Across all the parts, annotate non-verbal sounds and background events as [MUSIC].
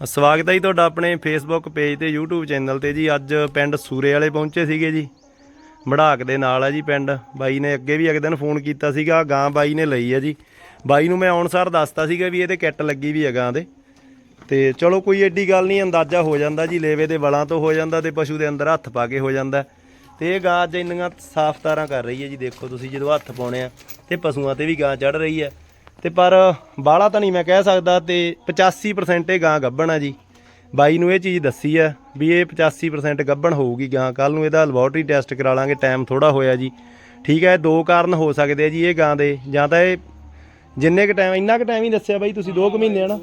ਸਵਾਗਤ ਹੈ ਜੀ ਤੁਹਾਡਾ ਆਪਣੇ ਫੇਸਬੁੱਕ ਪੇਜ ਤੇ YouTube ਚੈਨਲ ਤੇ ਜੀ। ਅੱਜ ਪਿੰਡ ਸੂਰੇ ਵਾਲੇ ਪਹੁੰਚੇ ਸੀਗੇ ਜੀ। ਮੜਾਕ ਦੇ ਨਾਲ ਆ ਜੀ ਪਿੰਡ। ਬਾਈ ਨੇ ਅੱਗੇ ਵੀ ਇੱਕ ਦਿਨ ਫੋਨ ਕੀਤਾ ਸੀਗਾ। ਗਾਂ ਬਾਈ ਨੇ ਲਈ ਆ ਜੀ। ਬਾਈ ਨੂੰ ਮੈਂ ਆਉਣਸਾਰ ਦੱਸਤਾ ਸੀਗਾ ਵੀ ਇਹਦੇ ਕਿੱਟ ਲੱਗੀ ਵੀ ਹੈ ਗਾਂ ਦੇ। ਤੇ ਚਲੋ ਕੋਈ ਐਡੀ ਗੱਲ ਨਹੀਂ, ਅੰਦਾਜ਼ਾ ਹੋ ਜਾਂਦਾ ਜੀ। ਲੇਵੇ ਦੇ ਵਲਾਂ ਤੋਂ ਹੋ ਜਾਂਦਾ ਤੇ ਪਸ਼ੂ ਦੇ ਅੰਦਰ ਹੱਥ ਪਾ ਕੇ ਹੋ ਜਾਂਦਾ। ਤੇ ਇਹ ਗਾਂ ਅੱਜ ਇੰਨੀਆਂ ਸਾਫ਼ ਤਾਰਾਂ ਕਰ ਰਹੀ ਹੈ ਜੀ। ਦੇਖੋ ਤੁਸੀਂ ਜਦੋਂ ਹੱਥ ਪਾਉਣੇ ਆ ਤੇ ਪਸ਼ੂਆਂ ਤੇ ਵੀ ਗਾਂ ਚੜ ਰਹੀ ਹੈ। ਤੇ ਪਰ ਬਾਹਲਾ ਤਾਂ ਨਹੀਂ ਮੈਂ ਕਹਿ ਸਕਦਾ ਤੇ 85% ਇਹ ਗਾਂ ਗੱਭਣ ਆ ਜੀ। ਬਾਈ ਨੂੰ ਇਹ ਚੀਜ਼ ਦੱਸੀ ਆ ਵੀ ਇਹ 85% ਗੱਭਣ ਹੋਊਗੀ ਗਾਂ। ਕੱਲ ਨੂੰ ਇਹਦਾ ਲੈਬੋਰਟਰੀ ਟੈਸਟ ਕਰਾ ਲਾਂਗੇ ਟਾਈਮ ਥੋੜਾ ਹੋਇਆ ਜੀ। ਠੀਕ ਹੈ, ਦੋ ਕਾਰਨ ਹੋ ਸਕਦੇ ਆ ਜੀ ਇਹ ਗਾਂ ਦੇ। ਜਾਂ ਤਾਂ ਇਹ ਜਿੰਨੇ ਕ ਟਾਈਮ ਇੰਨਾ ਕ ਟਾਈਮ ਹੀ ਦੱਸਿਆ ਬਾਈ ਤੁਸੀਂ 2 ਕੁ ਮਹੀਨੇ ਆ ਨਾ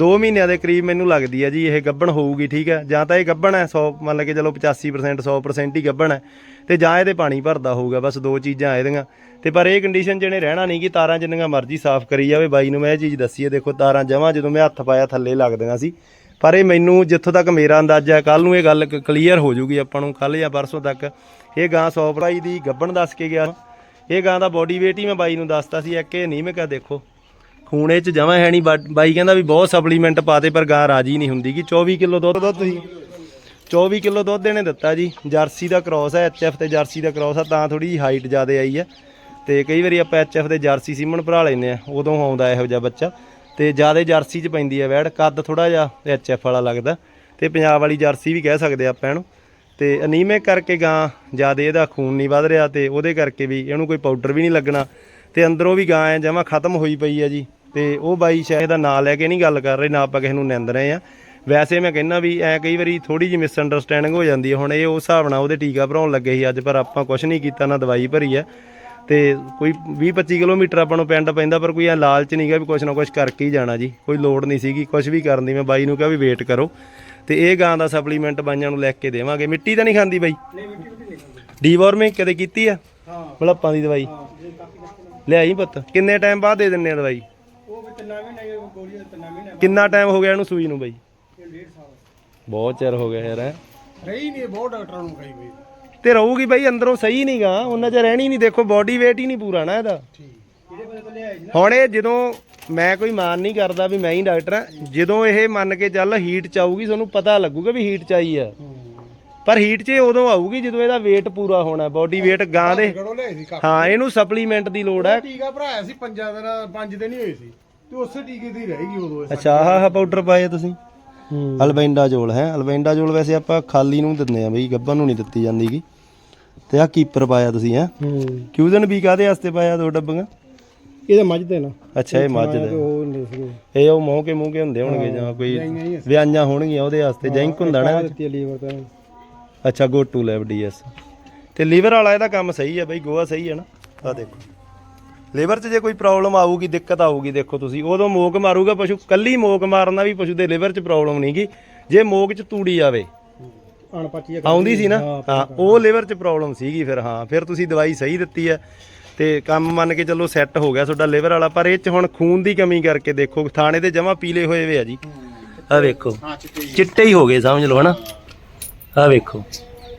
2 ਮਹੀਨਿਆਂ ਦੇ ਕਰੀਬ ਮੈਨੂੰ ਲੱਗਦੀ ਹੈ ਜੀ, ਇਹ ਗੱਭਣ ਹੋਊਗੀ, ਠੀਕ ਹੈ ਜਾਂ ਤਾਂ ਇਹ ਗੱਭਣ ਹੈ 100 ਮੰਨ ਕੇ ਚਲੋ 85% 100% ਹੀ ਗੱਭਣ ਹੈ ਤੇ ਜਾਂ ਇਹਦੇ ਪਾਣੀ ਭਰਦਾ ਹੋਊਗਾ, ਬਸ ਦੋ ਚੀਜ਼ਾਂ ਇਹਦੀਆਂ। ਤੇ ਪਰ ਇਹ ਕੰਡੀਸ਼ਨ ਜਿਹਨੇ ਰਹਿਣਾ ਨਹੀਂ ਕਿ ਤਾਰਾਂ ਜਿੰਨੀਆਂ ਮਰਜ਼ੀ ਸਾਫ਼ ਕਰੀ ਜਾਵੇ। ਬਾਈ ਨੂੰ ਮੈਂ ਇਹ ਚੀਜ਼ ਦੱਸੀ ਹੈ ਦੇਖੋ, ਤਾਰਾਂ ਜਮਾਂ ਜਦੋਂ ਮੈਂ ਹੱਥ ਪਾਇਆ ਥੱਲੇ ਲੱਗਦੀਆਂ ਸੀ। ਪਰ ਇਹ ਮੈਨੂੰ ਜਿੱਥੋਂ ਤੱਕ ਮੇਰਾ ਅੰਦਾਜ਼ਾ ਹੈ ਕੱਲ ਨੂੰ ਇਹ ਗੱਲ ਕਲੀਅਰ ਹੋ ਜੂਗੀ ਆਪਾਂ ਨੂੰ ਕੱਲ ਜਾਂ ਪਰਸੋਂ ਤੱਕ। ਇਹ ਗਾਂ 100 ਭਰਾਈ ਦੀ ਗੱਭਣ ਦੱਸ ਕੇ ਗਿਆ। ਇਹ ਗਾਂ ਦਾ ਬੋਡੀ weight ਹੀ ਮੈਂ ਬਾਈ ਨੂੰ ਦੱਸਤਾ ਸੀ ਇੱਕ ਇਹ ਅਨੀਮਿਕ ਆ ਦੇਖੋ। ਖੂਨੇ ਚ ਜਮਾ ਹੈ ਨਹੀਂ ਬਾਈ ਕਹਿੰਦਾ ਵੀ ਬਹੁਤ ਸਪਲੀਮੈਂਟ ਪਾਤੇ ਪਰ ਗਾਂ ਰਾਜੀ ਨਹੀਂ ਹੁੰਦੀ ਕਿ 24 ਕਿਲੋ ਦੁੱਧ ਦੁੱਧ ਤੁਸੀਂ। 24 ਕਿਲੋ ਦੁੱਧ ਇਹਨੇ ਦਿੱਤਾ ਜੀ। ਜਰਸੀ ਦਾ ਕ੍ਰਾਸ ਹੈ ਐਚਐਫ ਤੇ ਜਰਸੀ ਦਾ ਕ੍ਰਾਸ ਆ ਤਾਂ ਥੋੜੀ ਜਿਹੀ ਹਾਈਟ ਜ਼ਿਆਦਾ ਆਈ ਹੈ। ਤੇ ਕਈ ਵਾਰੀ ਆਪਾਂ ਐਚਐਫ ਦੇ ਜਰਸੀ ਸੀਮਨ ਭਰਾ ਲੈਨੇ ਆ ਉਦੋਂ ਆਉਂਦਾ ਇਹੋ ਜਿਹਾ ਬੱਚਾ। ਤੇ ਜ਼ਿਆਦਾ ਜਰਸੀ ਚ ਪੈਂਦੀ ਹੈ ਵੈੜ ਕੱਦ ਥੋੜਾ ਜਿਹਾ ਐਚਐਫ ਵਾਲਾ ਲੱਗਦਾ। ਤੇ ਪੰਜਾਬ ਵਾਲੀ ਜਰਸੀ ਵੀ ਕਹਿ ਸਕਦੇ ਆਪਾਂ ਇਹਨੂੰ। ਤੇ ਅਨੀਮੇ ਕਰਕੇ ਗਾਂ ਜ਼ਿਆਦਾ ਇਹਦਾ ਖੂਨ ਨਹੀਂ ਵੱਧ ਰਿਹਾ ਤੇ ਉਹਦੇ ਕਰਕੇ ਵੀ ਇਹਨੂੰ ਕੋਈ ਪਾਊਡਰ ਵੀ ਨਹੀਂ ਲੱਗਣਾ ਤੇ ਅੰਦਰੋਂ ਵੀ ਗਾਂ ਐ ਜਮਾ ਖਤਮ ਹੋਈ ਪਈ ਹੈ ਜੀ ਤੇ ਉਹ ਬਾਈ ਸ਼ਾਇਦ ਦਾ ਨਾਂ ਲੈ ਕੇ ਨਹੀਂ ਗੱਲ ਕਰ ਰਹੇ, ਨਾ ਆਪਾਂ ਕਿਸੇ ਨੂੰ ਨਿੰਦ ਰਹੇ ਆ। ਵੈਸੇ ਮੈਂ ਕਹਿੰਦਾ ਵੀ ਐ ਕਈ ਵਾਰੀ ਥੋੜੀ ਜਿਹੀ ਮਿਸ ਅੰਡਰਸਟੈਂਡਿੰਗ ਹੋ ਜਾਂਦੀ ਹੈ ਹੁਣ ਇਹ ਉਸ ਹਿਸਾਬ ਨਾਲ ਉਹਦੇ ਟੀਕਾ ਭਰਾਉਣ ਲੱਗੇ ਸੀ ਅੱਜ, ਪਰ ਆਪਾਂ ਕੁਝ ਨਹੀਂ ਕੀਤਾ, ਨਾ ਦਵਾਈ ਭਰੀ ਹੈ ਤੇ ਕੋਈ 20 25 ਕਿਲੋਮੀਟਰ ਆਪਾਂ ਨੂੰ ਪਿੰਡ ਪੈਂਦਾ ਪਰ ਕੋਈ ਐ ਲਾਲਚ ਨਹੀਂਗਾ ਵੀ ਕੁਛ ਨਾ ਕੁਛ ਕਰਕੇ ਹੀ ਜਾਣਾ ਜੀ। ਕੋਈ ਲੋੜ ਨਹੀਂ ਸੀਗੀ ਕੁਝ ਵੀ ਕਰਨ ਦੀ। ਮੈਂ ਬਾਈ ਨੂੰ ਕਿਹਾ ਵੀ ਵੇਟ ਕਰੋ। ਤੇ ਇਹ ਗਾਂ ਦਾ ਸਪਲੀਮੈਂਟ ਬਾਈਆਂ ਨੂੰ ਲੈ ਕੇ ਦੇਵਾਂਗੇ। ਮਿੱਟੀ ਤਾਂ ਨਹੀਂ ਖਾਂਦੀ ਬਾਈ? ਨਹੀਂ ਮਿੱਟੀ ਨਹੀਂ ਖਾਂਦੀ। ਡੀਵਾਰਮਿੰਗ ਕਦੇ ਕੀਤੀ ਆ? ਹਾਂ। ਮਲੱਪਾਂ ਦੀ ਦਵਾਈ? ਲਿਆਈ ਪੁੱਤ? ਕਿੰਨੇ ਟਾਈਮ ਬਾਅਦ ਦੇ ਦਿੰਨੇ ਆ ਦਵਾਈ? ਉਹ ਵੀ ਤਿੰਨਾਂ ਮਹੀਨੇ ਗੋਲੀ ਦੇ ਤਿੰਨਾਂ ਮਹੀਨੇ ਕਿੰਨਾ ਟਾਈਮ ਹੋ ਗਿਆ ਇਹਨੂੰ ਸੂਈ ਨੂੰ ਬਾਈ? ਇਹ ਡੇਢ ਸਾਲ। ਬਹੁਤ ਚਿਰ ਹੋ ਗਿਆ ਯਾਰ ਹੈਂ। ਰਹੀ ਨਹੀਂ ਬਹੁਤ ਡਾਕਟਰਾਂ ਨੂੰ ਕਹੀ ਗਈ ਤੇ ਰਹੂਗੀ ਬਾਈ ਅੰਦਰੋਂ ਸਹੀ ਨਹੀਂਗਾ ਉਹਨਾਂ ਚ ਰਹਿਣੀ ਨਹੀਂ ਦੇਖੋ ਬਾਡੀ weight ਹੀ ਨਹੀਂ ਪੂਰਾ ਨਾ ਇਹਦਾ। ਤਾਂ ਹੁਣ ਇਹ ਜਦੋਂ ਮੈਂ ਕੋਈ ਮਾਨ ਨਹੀਂ ਕਰਦਾ ਵੀ ਮੈਂ ਹੀ ਡਾਕਟਰ ਆ ਜਦੋਂ ਇਹ ਮੰਨ ਕੇ ਚੱਲ ਹੀਟ ਚ ਆਊਗੀ ਤੁਹਾਨੂੰ ਪਤਾ ਲੱਗੂਗਾ ਵੀ ਹੀਟ ਚ ਆਈ ਆ। ਪਰ ਹੀਟ 'ਚ ਉਦੋਂ ਆਊਗੀ ਜਦੋਂ ਇਹਦਾ weight ਪੂਰਾ ਹੋਣਾ ਬਾਡੀ weight ਗਾਂ ਦੇ। ਗੜੋ ਲਿਆਈ ਸੀ ਕਾਫੀ ਹਾਂ ਇਹਨੂੰ ਸਪਲੀਮੈਂਟ ਦੀ ਲੋੜ ਹੈ। ਟੀਕਾ ਭਰਾਇਆ ਸੀ ਪੰਜਾਂ ਦਿਨ ਪੰਜ ਦਿਨ ਹੀ ਹੋਏ ਸੀ। ਤੇ ਉਸੇ ਟੀਕੇ ਦੀ ਰਹਿ ਗਈ ਉਦੋਂ ਇਹ ਅੱਛਾ ਆਹ ਪਾਊਡਰ ਪਾਏ ਤੁਸੀਂ। ਅਲਬੈਂਡਾ ਜੋਲ ਹੈ। ਅਲਬੈਂਡਾ ਜੋਲ ਵੈਸੇ ਆਪਾਂ ਖਾਲੀ ਨੂੰ ਦਿੰਦੇ ਆ ਬਈ ਗੱਭਨ ਨੂੰ ਨਹੀਂ ਦਿੱਤੀ ਜਾਂਦੀਗੀ ਤੇ ਆਹ ਕੀਪਰ ਪਾਇਆ ਤੁਸੀਂ ਹੈ। ਕਿਊਜ਼ਨ ਵੀ ਕਾਦੇ ਵਾਸਤੇ ਪਾਇਆ ਦੋ ਡੱਬੀਆਂ? ਇਹਦਾ ਮੱਝ ਦੇ ਨਾ। ਅੱਛਾ ਇਹ ਮੱਝ ਦਾ। ਉਹ ਹੁੰਦੇ ਸੀਗੇ। ਇਹ ਉਹ ਮੂੰਹ ਕੇ ਮੂੰਹ ਕੇ ਹੁੰਦੇ ਹੋਣਗੇ ਜਾਂ ਕੋਈ ਵਿਆਹਾਂ ਹੋਣਗੀਆਂ ਉਹਦੇ ਵਾਸਤੇ। ਜੈਂਕ ਹੁੰਦਾ ਨਾ ਆ ਅੱਛਾ ਗੋ ਟੂ ਡੀਐਸ ਤੇ ਲੀਵਰ ਵਾਲਾ ਇਹਦਾ ਕੰਮ ਸਹੀ ਹੈ ਬਈ ਗੋਆ ਸਹੀ ਹੈ ਨਾ। ਆ ਦੇਖੋ। ਲੀਵਰ 'ਚ ਜੇ ਕੋਈ ਪ੍ਰੋਬਲਮ ਆਊਗੀ ਦਿੱਕਤ ਆਊਗੀ ਦੇਖੋ ਤੁਸੀਂ। ਉਦੋਂ ਮੋਕ ਮਾਰੂਗਾ ਪਸ਼ੂ। ਕੱਲੀ ਮੋਕ ਮਾਰਨਾ ਵੀ ਪਸ਼ੂ ਦੇ ਲੀਵਰ 'ਚ ਪ੍ਰੋਬਲਮ ਨਹੀਂਗੀ ਜੇ ਮੋਕ 'ਚ ਤੂੜੀ ਆਵੇ ਅਣਪੱਚੀ ਆ ਆਉਂਦੀ ਸੀ ਨਾ? ਹਾਂ ਉਹ ਲੀਵਰ 'ਚ ਪ੍ਰੋਬਲਮ ਸੀਗੀ ਫਿਰ ਹਾਂ। ਫਿਰ ਤੁਸੀਂ ਦਵਾਈ ਸਹੀ ਦਿੱਤੀ ਹੈ ਤੇ ਕੰਮ ਮੰਨ ਕੇ ਚੱਲੋ ਸੈੱਟ ਹੋ ਗਿਆ ਤੁਹਾਡਾ ਲੀਵਰ ਵਾਲਾ। ਪਰ ਇਹ 'ਚ ਹੁਣ ਖੂਨ ਦੀ ਕਮੀ ਕਰਕੇ ਦੇਖੋ ਥਾਣੇ ਤੇ ਜਮਾ ਪੀਲੇ ਹੋਏ ਵੇ ਆ ਜੀ। ਆ ਵੇਖੋ। ਹਾਂ ਚਿੱਟੇ ਚਿੱਟੇ ਹੀ ਹੋ ਗਏ ਸਮਝ ਲਓ ਹਨਾ? ਆ ਵੇਖੋ।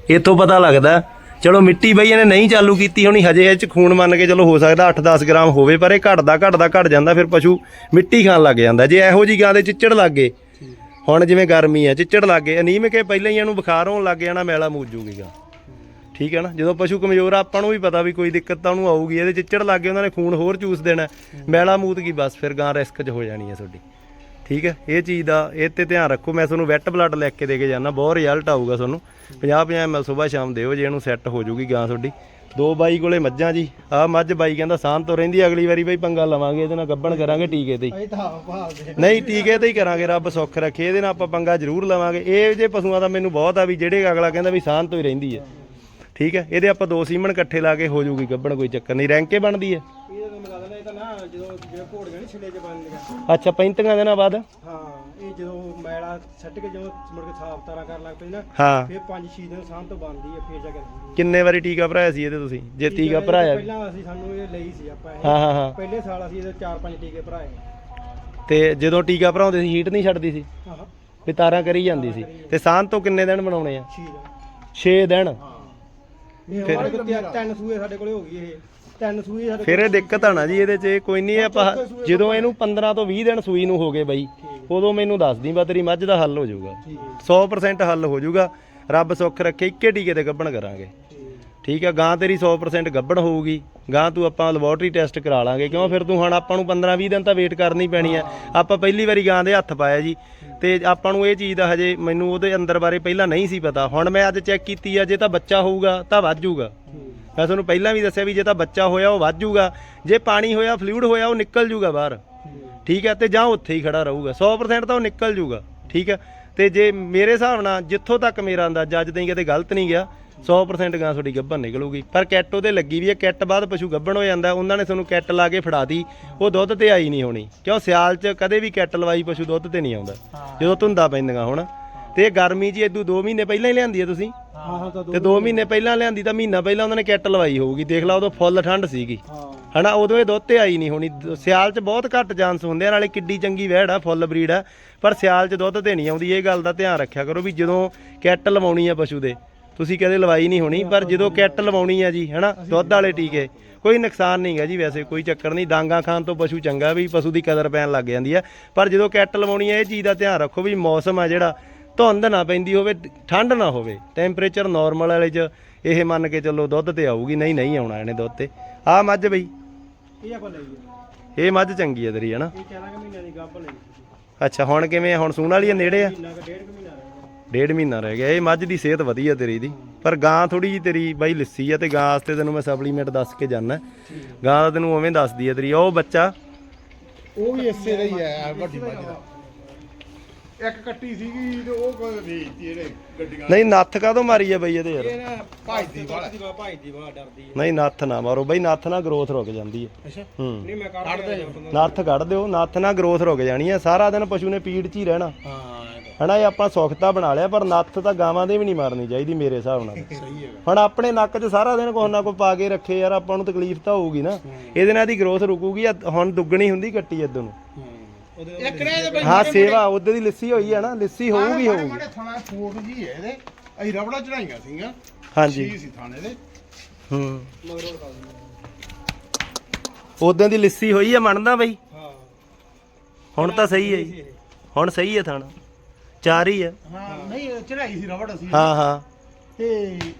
ਇਥੋਂ ਪਤਾ ਲੱਗਦਾ ਚਲੋ ਮਿੱਟੀ ਬਈ ਇਹਨੇ ਨਹੀਂ ਚਾਲੂ ਕੀਤੀ ਹੋਣੀ, ਹਜੇ ਇਹ ਚ ਖੂਨ ਮੰਨ ਕੇ ਚਲੋ ਹੋ ਸਕਦਾ 8-10 ਗ੍ਰਾਮ ਹੋਵੇ, ਪਰ ਇਹ ਘਟਦਾ ਘਟਦਾ ਘਟ ਜਾਂਦਾ, ਫਿਰ ਪਸ਼ੂ ਮਿੱਟੀ ਖਾਣ ਲੱਗ ਜਾਂਦਾ। ਜੇ ਇਹੋ ਜੀ ਗਾਂ ਦੇ ਚਿੱਚੜ ਲੱਗ ਗਏ, ਹੁਣ ਜਿਵੇਂ ਗਰਮੀ ਆ ਚਿੱਚੜ ਲੱਗ ਗਏ, ਅਨੀਮਿਕ ਇਹ ਪਹਿਲਾਂ ਹੀ ਇਹਨੂੰ ਬੁਖਾਰ ਹੋਣ ਲੱਗ ਜਾਣਾ, ਮੈਲਾ ਮੂਜ ਜੂਗੀ ਗਾਂ। ਠੀਕ ਹੈ ਨਾ? ਜਦੋਂ ਪਸ਼ੂ ਕਮਜ਼ੋਰ ਆ, ਆਪਾਂ ਨੂੰ ਵੀ ਪਤਾ ਵੀ ਕੋਈ ਦਿੱਕਤ ਤਾਂ ਉਹਨੂੰ ਆਊਗੀ, ਇਹਦੇ ਚਿੱਚੜ ਲੱਗ ਗਏ, ਉਹਨਾਂ ਨੇ ਖੂਨ ਹੋਰ ਚੂਸ ਦੇਣਾ। ਮੈਲਾ ਮੂਤ ਕੀ ਬਸ, ਫਿਰ ਗਾਂ ਰਿਸਕ 'ਚ ਹੋ ਜਾਣੀ ਹੈ ਤੁਹਾਡੀ। ਠੀਕ ਹੈ? ਇਹ ਚੀਜ਼ ਦਾ ਇਹ ਤੇ ਧਿਆਨ ਰੱਖੋ ਮੈਂ ਤੁਹਾਨੂੰ ਵੈਟ ਬਲੱਡ ਲਿਖ ਕੇ ਦੇ ਕੇ ਜਾਣਾ ਬਹੁਤ ਰਿਜ਼ਲਟ ਆਊਗਾ ਤੁਹਾਨੂੰ। 50 50 ml ਸਵੇਰ ਸ਼ਾਮ ਦਿਓ ਜੇ ਇਹਨੂੰ ਸੈੱਟ ਹੋ ਜਾਊਗੀ ਗਾਂ ਤੁਹਾਡੀ। ਦੋ ਬਾਈ ਕੋਲੇ ਮੱਝਾਂ ਜੀ। ਆਹ ਮੱਝ ਬਾਈ ਕਹਿੰਦਾ ਸਾਂਤ ਤੋਂ ਰਹਿੰਦੀ ਅਗਲੀ ਵਾਰੀ ਬਾਈ ਪੰਗਾ ਲਵਾਂਗੇ ਇਹਦੇ ਨਾਲ ਗੱਬਣ ਕਰਾਂਗੇ ਟੀਕੇ ਤੇ ਨਹੀਂ ਟੀਕੇ ਤੇ ਹੀ ਕਰਾਂਗੇ ਰੱਬ ਸੁੱਖ ਰੱਖੇ ਇਹਦੇ ਨਾਲ ਆਪਾਂ ਪੰਗਾ ਜ਼ਰੂਰ ਲਵਾਂਗੇ। ਇਹ ਜੇ ਪਸ਼ੂਆਂ ਦਾ ਮੈਨੂੰ ਬਹੁਤ ਆ ਵੀ ਜਿਹੜੇ ਅਗਲਾ ਕਹਿੰਦਾ ਵੀ ਸਾਂਤ ਤੋਂ ਹੀ ਰਹਿੰਦੀ ਹੈ ਠੀਕ ਹੈ? ਇਹਦੇ ਆਪਾਂ ਦੋ ਸੀਮਨ ਇਕੱਠੇ ਲਾ ਕੇ ਹੋ ਜਾਊਗੀ ਗੱਬਣ ਕੋਈ ਚੱਕਰ ਨਹੀਂ। ਰੈਂਕੇ ਬਣਦੀ ਹੈ ਇਹ ਤਾਂ ਮਿਲਾ ਦੇਣਾ ਇਹ ਤਾਂ ਨਾ ਜਦੋਂ ਜਿਵੇਂ ਘੋੜੀਆਂ ਨਹੀਂ ਛਿਲੇ ਚ ਬਣ ਲਿਆ ਅੱਛਾ 35 ਦਿਨਾਂ ਬਾਅਦ? ਹਾਂ ਇਹ ਜਦੋਂ ਮੈਲਾ ਛੱਡ ਕੇ ਜਦੋਂ ਮੁੜ ਕੇ ਸਾਫ਼ ਤਾਰਾ ਕਰਨ ਲੱਗ ਪਈ ਨਾ ਹਾਂ। ਫਿਰ 5-6 ਦਿਨ ਸਾਂਭ ਤੋਂ ਬਣਦੀ ਹੈ ਫਿਰ ਜਾ ਕੇ ਦਿੰਦੀ ਹੈ। ਕਿੰਨੇ ਵਾਰੀ ਟੀਕਾ ਭਰਾਇਆ ਸੀ ਇਹਦੇ ਤੁਸੀਂ? ਜੇ ਟੀਕਾ ਇਹ ਭਰਾਇਆ ਵੀ। ਪਹਿਲਾਂ ਅਸੀਂ ਸਾਨੂੰ ਇਹ ਲਈ ਸੀ ਆਪਾਂ ਇਹ। ਹਾਂ ਹਾਂ ਹਾਂ। ਪਹਿਲੇ ਸਾਲ ਅਸੀਂ ਇਹਦੇ 4-5 ਟੀਕੇ ਭਰਾਏ। ਤੇ ਜਦੋਂ ਟੀਕਾ ਭਰਾਉਂਦੇ ਸੀ ਹੀਟ ਨਹੀਂ ਛੱਡਦੀ ਸੀ? ਹਾਂ ਵੀ ਤਾਰਾਂ ਕਰੀ ਜਾਂਦੀ ਸੀ। ਤੇ ਸਾਂਝ ਤੋਂ ਕਿੰਨੇ ਦਿਨ ਬਣਾਉਣੇ ਆ? 6 ਦਿਨ। 6 ਦਿਨ? ਹਾਂ। ਇਹ ਹਮਾਰੇ ਕੋਲ ਤਿੰਨ- ਤਿੰਨ ਸੂਏ ਸਾਡੇ ਕੋਲੇ ਹੋ ਗਈ ਇਹ। ਤਿੰਨ ਸਾਡੇ ਫਿਰ ਇਹ ਦਿੱਕਤ ਆ ਨਾ ਜੀ ਇਹਦੇ 'ਚ ਇਹ ਕੋਈ ਨਹੀਂ ਆਪਾਂ ਜਦੋਂ ਇਹਨੂੰ 15 ਤੋਂ 20 ਦਿਨ ਸੂਈ ਨੂੰ ਹੋ ਗਏ ਬਾਈ ਉਦੋਂ ਮੈਨੂੰ ਦੱਸ ਦੀ ਬਾ ਤੇਰੀ ਮੱਝ ਦਾ ਹੱਲ ਹੋ ਜਾਊਗਾ। ਠੀਕ ਹੈ। 100% ਹੱਲ ਹੋ ਜਾਊਗਾ। ਰੱਬ ਸੁੱਖ ਰੱਖੇ ਇੱਕੇ ਟੀਕੇ ਤੇ ਗੱਭਣ ਕਰਾਂਗੇ। ਠੀਕ। ਆ ਗਾਂ ਤੇਰੀ 100% ਗੱਭਣ ਹੋਊਗੀ। ਗਾਂ ਤੂੰ ਆਪਾਂ ਲੈਬੋਰਟਰੀ ਟੈਸਟ ਕਰਾ ਲਾਂਗੇ। ਕਿਉਂ? ਫਿਰ ਤੂੰ ਹੁਣ ਆਪਾਂ ਨੂੰ 15-20 ਦਿਨ ਤਾਂ ਵੇਟ ਕਰਨੀ ਪੈਣੀ ਆ ਆਪਾਂ ਪਹਿਲੀ ਵਾਰੀ ਗਾਂ ਦੇ ਹੱਥ ਪਾਇਆ ਜੀ। ਤੇ ਆਪਾਂ ਨੂੰ ਇਹ ਚੀਜ਼ ਦਾ ਹਜੇ ਮੈਨੂੰ ਉਹਦੇ ਅੰਦਰ ਬਾਰੇ ਪਹਿਲਾਂ ਨਹੀਂ ਸੀ ਪਤਾ। ਹੁਣ ਮੈਂ ਅੱਜ ਚੈੱਕ ਕੀਤੀ ਆ ਜੇ ਤਾਂ ਬੱਚਾ ਹੋਊਗਾ ਤਾਂ ਵੱਧ ਜਾਊਗਾ। ਮੈਂ ਤੁਹਾਨੂੰ ਪਹਿਲਾਂ ਵੀ ਦੱਸਿਆ ਵੀ ਜੇ ਤਾਂ ਬੱਚਾ ਹੋਇਆ ਉਹ ਵੱਧ ਜਾਊਗਾ ਜੇ ਪਾਣੀ ਹੋਇਆ ਫਲੂਇਡ ਹੋਇਆ ਉਹ ਨਿਕਲ ਜਾਊਗਾ ਬਾਹਰ। ਠੀਕ ਹੈ ਤੇ ਜਾਂ ਉੱਥੇ ਹੀ ਖੜਾ ਰਹੂਗਾ। 100% ਤਾਂ ਉਹ ਨਿਕਲ ਜਾਊਗਾ ਠੀਕ ਹੈ ਤੇ ਜੇ ਮੇਰੇ ਹਿਸਾਬ ਨਾਲ ਜਿੱਥੋਂ ਤੱਕ ਮੇਰਾ ਅੰਦਾਜ਼ਾ ਅੱਜ ਤਾਈਂ ਕਿਤੇ ਗਲਤ ਨਹੀਂ ਗਿਆ 100% ਗਾਂ ਤੁਹਾਡੀ ਗੱਭਣ ਨਿਕਲੂਗੀ। ਪਰ ਕੈਟ ਉਹਦੇ ਲੱਗੀ ਵੀ ਹੈ ਕੈਟ ਬਾਅਦ ਪਸ਼ੂ ਗੱਭਣ ਹੋ ਜਾਂਦਾ ਉਹਨਾਂ ਨੇ ਤੁਹਾਨੂੰ ਕੈਟ ਲਾ ਕੇ ਫੜਾਤੀ ਉਹ ਦੁੱਧ ਤੇ ਆਈ ਨਹੀਂ ਹੋਣੀ। ਕਿਉਂ? ਸਿਆਲ 'ਚ ਕਦੇ ਵੀ ਕੈਟ ਲਵਾਈ ਪਸ਼ੂ ਦੁੱਧ ਤੇ ਨਹੀਂ ਆਉਂਦਾ। ਜਦੋਂ ਧੁੰਦਾ ਪੈਂਦੀਆਂ ਹੁਣ। ਤੇ ਗਰਮੀ 'ਚ ਇਦੋਂ 2 ਮਹੀਨੇ ਪਹਿਲਾਂ ਹੀ ਲਿਆਂਦੀ ਹੈ ਤੁਸੀਂ? ਹਾਂ ਹਾਂ ਤਾਂ ਦੋ ਤੇ 2 ਮਹੀਨੇ ਪਹਿਲਾਂ ਲਿਆਂਦੀ ਤਾਂ ਮਹੀਨਾ ਪਹਿਲਾਂ ਉਹਨਾਂ ਨੇ ਕੈਟ ਲਵਾਈ ਹੋਊਗੀ। ਦੇਖ ਲਾ ਉਦੋਂ ਫੁੱਲ ਠੰਡ ਸੀਗੀ। ਹਾਂ। ਹਨਾ ਉਦੋਂ ਇਹ ਦੁੱਧ ਤੇ ਆਈ ਨਹੀਂ ਹੋਣੀ। ਸਿਆਲ 'ਚ ਬਹੁਤ ਘੱਟ ਚਾਂਸ ਹੁੰਦੇ ਆ ਨਾਲੇ ਕਿੱਡੀ ਚੰਗੀ ਵਹਿੜ ਆ ਫੁੱਲ ਬਰੀਡ ਆ। ਪਰ ਸਿਆਲ 'ਚ ਦੁੱਧ ਤੇ ਨਹੀਂ ਆਉਂਦੀ ਇਹ ਗੱਲ ਦਾ ਧਿਆਨ ਰੱਖਿਆ ਕਰੋ ਵੀ ਜਦੋਂ ਕੈਟ ਲਵਾਉਣੀ ਆ ਪਸ਼ੂ ਦੇ ਤੁਸੀਂ ਕਦੇ ਲਵਾਈ ਨਹੀਂ ਹੋਣੀ ਪਰ ਜਦੋਂ ਕੈਟ ਲਵਾਉਣੀ ਆ ਜੀ ਹਨਾ ਦੁੱਧ ਵਾਲੇ ਟੀਕੇ ਕੋਈ ਨੁਕਸਾਨ ਨਹੀਂਗਾ ਜੀ ਵੈਸੇ ਕੋਈ ਚੱਕਰ ਨਹੀਂ। ਡਾਂਗਾ ਖਾਣ ਤੋਂ ਪਸ਼ੂ ਚੰਗਾ ਵੀ ਪਸ਼ੂ ਦੀ ਕਦਰ ਪੈਣ ਲੱਗ ਜਾਂਦੀ ਆ। ਪਰ ਜਦੋਂ ਕੈਟ ਲਵਾਉਣੀ ਆ ਇਹ ਚੀਜ਼ ਦਾ ਧਿਆਨ ਰੱਖੋ ਵੀ ਮੌਸਮ ਆ ਜਿਹੜਾ ਧੁੰਦ ਨਾ ਪੈਂਦੀ ਹੋਵੇ ਠੰਡ ਨਾ ਹੋਵੇ ਟੈਂਪਰੇਚਰ ਨਾਰਮਲ ਵਾਲੇ 'ਚ ਇਹ ਮੰਨ ਕੇ ਚੱਲੋ ਦੁੱਧ ਤੇ ਆਊਗੀ ਨਹੀਂ ਨਹੀਂ ਆਉਣਾ ਇਹਨੇ ਦੁੱਧ ਤੇ। ਆ ਮੱਝ ਬਈ। ਇਹ ਆਪਾਂ ਲਈ ਹੈ ਇਹ ਮੱਝ ਚੰਗੀ ਆ ਤੇਰੀ ਹਨਾ ਇਹ 11 ਕੁ ਮਹੀਨਿਆਂ ਦੀ ਗੱਭ ਲਈ। ਅੱਛਾ ਹੁਣ ਕਿਵੇਂ ਆ? ਹੁਣ ਸੂਣ ਵਾਲੀ ਆ ਨੇੜੇ ਆ? ਡੇਢ ਮਹੀਨਾ ਰਹਿ ਗਿਆ। ਡੇਢ ਮਹੀਨਾ ਰਹਿ ਗਿਆ। ਇਹ ਮੱਝ ਦੀ ਸਿਹਤ ਵਧੀਆ ਤੇਰੀ ਦੀ। ਪਰ ਗਾਂ ਥੋੜੀ ਜੀ ਤੇਰੀ ਬਾਈ ਲਿੱਸੀ ਆ ਤੇ ਗਾਂ ਵਾਸਤੇ ਤੈਨੂੰ ਮੈਂ ਸਪਲੀਮੈਂਟ ਦੱਸ ਕੇ ਜਾਣਾ ਗਾਂ ਦਾ ਤੈਨੂੰ ਉਵੇਂ ਦੱਸਦੀ ਆ ਤੇਰੀ। ਉਹ ਬੱਚਾ ਉਹ ਵੀ ਇਸੇ ਦਾ ਹੀ ਹੈ ਵੱਡੀ ਮੱਝ ਦਾ। ਇੱਕ ਕੱਟੀ ਸੀਗੀ ਤੇ ਉਹ ਕੋਈ ਵੇਚਤੀ ਇਹਨੇ ਗੱਡੀਆਂ ਨਹੀਂ ਨੱਥ ਕਾਹਤੋਂ ਮਾਰੀ ਆ ਬਈ ਇਹਦੇ ਯਾਰ? ਇਹ ਨਾ ਭਾਜਦੀ ਵਾਲਾ ਦੀ ਵਾ ਭਾਈ ਦੀ ਵਾ ਡਰਦੀ ਨਹੀਂ ਨੱਥ ਨਾ ਮਾਰੋ ਬਈ ਨੱਥ ਨਾਲ ਗਰੋਥ ਰੁਕ ਜਾਂਦੀ ਹੈ ਅੱਛਾ। ਹੂੰ। ਨਹੀਂ ਮੈਂ ਕੱਢ ਦੇ ਨੱਥ ਕੱਢ ਦਿਓ ਨੱਥ ਨਾਲ ਗਰੋਥ ਰੁਕ ਜਾਣੀ ਆ। ਸਾਰਾ ਦਿਨ ਪਸ਼ੂ ਨੇ ਪੀੜ 'ਚ ਹੀ ਰਹਿਣਾ। ਹਾਂ ਹਨਾ ਇਹ ਆਪਾਂ ਸੁੱਖਤਾ ਬਣਾ ਲਿਆ ਪਰ ਨੱਥ ਤਾਂ ਗਾਵਾਂ ਦੇ ਵੀ ਨਹੀਂ ਮਾਰਨੀ ਚਾਹੀਦੀ ਮੇਰੇ ਹਿਸਾਬ ਨਾਲ। [LAUGHS] ਸਹੀ ਹੈ ਹੁਣ ਆਪਣੇ ਨੱਕ 'ਚ ਸਾਰਾ ਦਿਨ ਕੋਈ ਨਾ ਕੋਈ ਪਾ ਕੇ ਰੱਖੇ ਯਾਰ ਆਪਾਂ ਨੂੰ ਤਕਲੀਫ ਤਾਂ ਹੋਊਗੀ ਨਾ। ਇਹਦੇ ਨਾਲ ਦੀ ਗਰੋਥ ਰੁਕੂਗੀ ਆ ਹੁਣ ਦੁੱਗਣੀ ਹੁੰਦੀ ਕੱਟੀ ਇਦੋਂ ਨੂੰ। ਇੱਕ ਨੇ ਇਹਦੇ ਹਾਂ ਸੇਵਾ ਉਹਦੇ ਦੀ ਲੱਸੀ ਹੋਈ ਆ ਨਾ ਲੱਸੀ ਹੋਊਗੀ ਹੋਊਗੀ। ਮਾੜੇ ਥਾਣਾ ਫੋਟ ਜੀ ਹੈ ਇਹਦੇ। ਅਸੀਂ ਰਬੜਾ ਚੜਾਈਆਂ ਸੀਗੀਆਂ। ਹਾਂਜੀ। ਛੀ ਸੀ ਥਾਣੇ ਦੇ। ਹੂੰ। ਮਗਰੋਂ ਲਗਾ ਦਿੰਦੇ। ਉਦੋਂ ਦੀ ਲੱਸੀ ਹੋਈ ਆ ਮੰਨਦਾ ਬਈ? ਹਾਂ। ਹੁਣ ਤਾਂ ਸਹੀ ਹੈ ਜੀ। ਹੁਣ ਸਹੀ ਹੈ ਥਾਣਾ। ਚਾਰ ਹੀ ਆ ਹਾਂ ਨਹੀਂ ਚੜਾਈ ਸੀ ਰਬੜ ਅਸੀਂ ਹਾਂ ਹਾਂ। ਤੇ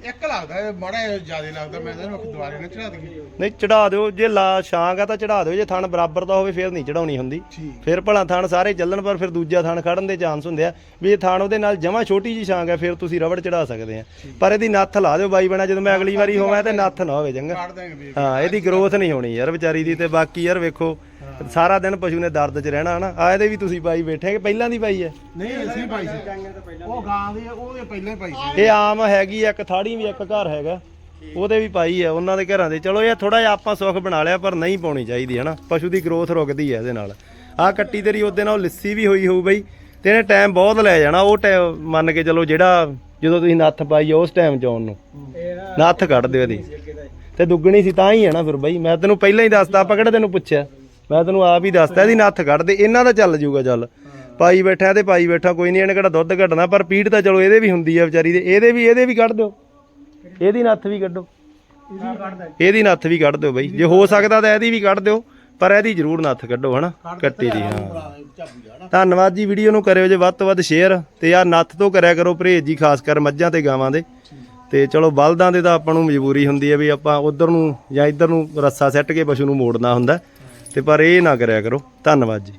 ਇੱਕ ਲੱਗਦਾ ਇਹ ਮਾੜਾ ਜ਼ਿਆਦਾ ਲੱਗਦਾ ਮੈਂ ਇਹਨੂੰ ਦੁਬਾਰੇ ਨਾ ਚੜਾ ਦਈਏ। ਨਹੀਂ ਚੜਾ ਦਿਓ ਜੇ ਲਾ ਛਾਂਗ ਆ ਤਾਂ ਚੜਾ ਦਿਓ ਜੇ ਥਣ ਬਰਾਬਰ ਦਾ ਹੋਵੇ ਫਿਰ ਨਹੀਂ ਚੜਾਉਣੀ ਹੁੰਦੀ। ਠੀਕ। ਫਿਰ ਭਲਾ ਥਣ ਸਾਰੇ ਚੱਲਣ ਪਰ ਫਿਰ ਦੂਜਾ ਥਣ ਖੜਨ ਦੇ ਚਾਂਸ ਹੁੰਦੇ ਆ। ਵੀ ਇਹ ਥਣ ਉਹਦੇ ਨਾਲ ਜਮਾ ਛੋਟੀ ਜੀ ਛਾਂਗ ਹੈ ਫਿਰ ਤੁਸੀਂ ਰਬੜ ਚੜਾ ਸਕਦੇ ਆ। ਪਰ ਇਹਦੀ ਨੱਥ ਲਾ ਦਿਓ ਬਾਈ ਬਣਾ ਜਦੋਂ ਮੈਂ ਅਗਲੀ ਵਾਰੀ ਹੋਵਾਂ ਤੇ ਨੱਥ ਨਾ ਹੋਵੇ ਚੰਗਾ। ਦਾਂਗੇ ਹਾਂ ਇਹਦੀ ਗਰੋਥ ਨਹੀਂ ਹੋਣੀ ਯਾਰ ਵਿਚਾਰੀ ਦੀ ਤੇ ਬਾਕੀ ਯਾਰ ਵੇਖੋ। ਸਾਰਾ ਦਿਨ ਪਸ਼ੂ ਨੇ ਦਰਦ 'ਚ ਰਹਿਣਾ ਹਨਾ? ਆ ਇਹਦੇ ਵੀ ਤੁਸੀਂ ਪਾਈ ਬੈਠੇ ਕਿ ਪਹਿਲਾਂ ਦੀ ਪਾਈ ਹੈ? ਨਹੀਂ ਅਸੀਂ ਪਾਈ ਸੀ। ਉਹ ਗਾਂ ਦੀ ਉਹਦੇ ਪਹਿਲਾਂ ਹੀ ਪਾਈ ਸੀ। ਇਹ ਆਮ ਹੈਗੀ ਆ, ਇੱਕ ਥਾੜੀ ਵੀ ਇੱਕ ਘਰ ਹੈਗਾ। ਉਹਦੇ ਵੀ ਪਾਈ ਆ ਉਹਨਾਂ ਦੇ ਘਰਾਂ ਦੇ। ਚਲੋ ਇਹ ਥੋੜਾ ਜਿਹਾ ਆਪਾਂ ਸੁੱਖ ਬਣਾ ਲਿਆ ਪਰ ਨਹੀਂ ਪਾਉਣੀ ਚਾਹੀਦੀ ਹਨਾ? ਪਸ਼ੂ ਦੀ ਗਰੋਥ ਰੁਕਦੀ ਹੈ ਇਹਦੇ ਨਾਲ। ਆਹ ਕੱਟੀ ਤੇਰੀ ਉਹਦੇ ਨਾਲ ਲਿੱਸੀ ਵੀ ਹੋਈ ਹੋਊ ਬਈ। ਤੇ ਇਹਨੇ ਟਾਈਮ ਬਹੁਤ ਲੈ ਜਾਣਾ। ਉਹ ਟਾਈਮ ਮੰਨ ਕੇ ਚਲੋ ਜਿਹੜਾ ਜਦੋਂ ਤੁਸੀਂ ਨੱਥ ਪਾਈ ਆ ਉਸ ਟਾਈਮ 'ਚ ਆਉਣ ਨੂੰ। ਨੱਥ ਕੱਢ ਦਿਓ ਇਹਦੀ। ਤੇ ਦੁੱਗਣੀ ਸੀ ਤਾਂ ਹੀ ਹੈ ਨਾ ਫਿਰ ਬਈ। ਮੈਂ ਤੈਨੂੰ ਪਹਿਲਾਂ ਹੀ ਦੱਸਤਾ ਆਪਾਂ ਕਿਹੜਾ ਤੈਨੂੰ ਪੁੱਛਿਆ? ਮੈਂ ਤੈਨੂੰ ਆਪ ਹੀ ਦੱਸਤਾ ਇਹਦੀ ਨੱਥ ਕੱਢ ਦੇ ਇਹਨਾਂ ਦਾ ਚੱਲ ਜਾਊਗਾ ਚੱਲ। ਪਾਈ ਬੈਠਾ ਤੇ ਪਾਈ ਬੈਠਾ ਕੋਈ ਨਹੀਂ ਇਹਨੇ ਕਿਹੜਾ ਦੁੱਧ ਘਟਣਾ ਪਰ ਪੀੜ ਤਾਂ ਚਲੋ ਇਹਦੇ ਵੀ ਹੁੰਦੀ ਆ ਵਿਚਾਰੀ ਦੇ ਇਹਦੇ ਵੀ ਇਹਦੇ ਵੀ ਕੱਢ ਦਿਓ। ਇਹਦੀ ਨੱਥ ਵੀ ਕੱਢੋ। ਇਹਦੀ ਨੱਥ ਵੀ ਕੱਢ ਦਿਓ ਬਈ ਜੇ ਹੋ ਸਕਦਾ ਤਾਂ ਇਹਦੀ ਵੀ ਕੱਢ ਦਿਓ ਪਰ ਇਹਦੀ ਜ਼ਰੂਰ ਨੱਥ ਕੱਢੋ ਹਨਾ? ਕੱਟੀ ਦੀ ਹਾਂ। ਧੰਨਵਾਦ ਜੀ ਵੀਡੀਓ ਨੂੰ ਕਰਿਓ ਜੇ ਵੱਧ ਤੋਂ ਵੱਧ ਸ਼ੇਅਰ ਤੇ ਯਾਰ ਨੱਥ ਤੋਂ ਕਰਿਆ ਕਰੋ ਪਰਹੇਜ਼ ਜੀ ਖਾਸ ਕਰ ਮੱਝਾਂ ਤੇ ਗਾਵਾਂ ਦੇ। ਤੇ ਚਲੋ ਬਲਦਾਂ ਦੇ ਤਾਂ ਆਪਾਂ ਨੂੰ ਮਜਬੂਰੀ ਹੁੰਦੀ ਹੈ ਵੀ ਆਪਾਂ ਉਧਰ ਨੂੰ ਜਾਂ ਇੱਧਰ ਨੂੰ ਰੱਸਾ ਸੱਟ ਕੇ ਪਸ਼ੂ ਨੂੰ ਮੋੜਨਾ ਹੁੰਦਾ। ਤੇ ਪਰ ਇਹ ਨਾ ਕਰਿਆ ਕਰੋ। ਧੰਨਵਾਦ ਜੀ।